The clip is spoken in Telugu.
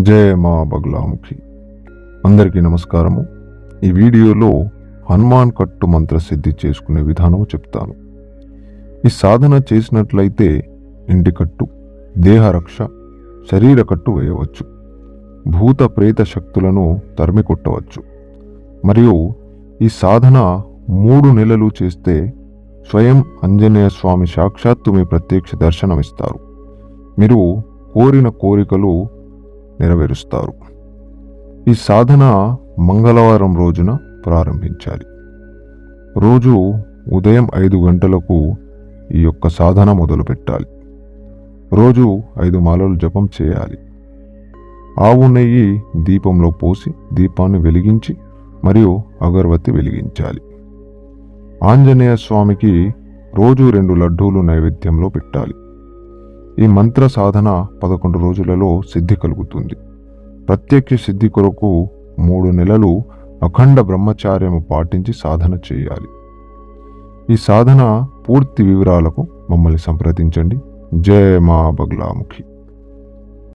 జయ మా బగ్లాముఖి. అందరికీ నమస్కారము. ఈ వీడియోలో హనుమాన్ కట్టు మంత్ర సిద్ధి చేసుకునే విధానం చెప్తాను. ఈ సాధన చేసినట్లయితే ఇంటి కట్టు దేహరక్ష శరీర కట్టు వేయవచ్చు. భూత ప్రేత శక్తులను తరిమి కొట్టవచ్చు. మరియు ఈ సాధన మూడు నెలలు చేస్తే స్వయం ఆంజనేయ స్వామి సాక్షాత్తు మీ ప్రత్యక్ష దర్శనమిస్తారు. మీరు కోరిన కోరికలు నెరవేరుస్తారు. ఈ సాధన మంగళవారం రోజున ప్రారంభించాలి. రోజు ఉదయం ఐదు గంటలకు ఈ యొక్క సాధన మొదలు పెట్టాలి రోజు ఐదు మాలలు జపం చేయాలి. ఆవు నెయ్యి దీపంలో పోసి దీపాన్ని వెలిగించి మరియు అగరబత్తి వెలిగించాలి. ఆంజనేయ స్వామికి రోజు రెండు లడ్డూలు నైవేద్యంలో పెట్టాలి. ఈ మంత్ర సాధన పదకొండు రోజులలో సిద్ధి కలుగుతుంది. ప్రత్యక్ష సిద్ధి కొరకు మూడు నెలలు అఖండ బ్రహ్మచార్యము పాటించి సాధన చేయాలి. ఈ సాధన పూర్తి వివరాలకు మమ్మల్ని సంప్రదించండి. జయ మా బగ్లాముఖి.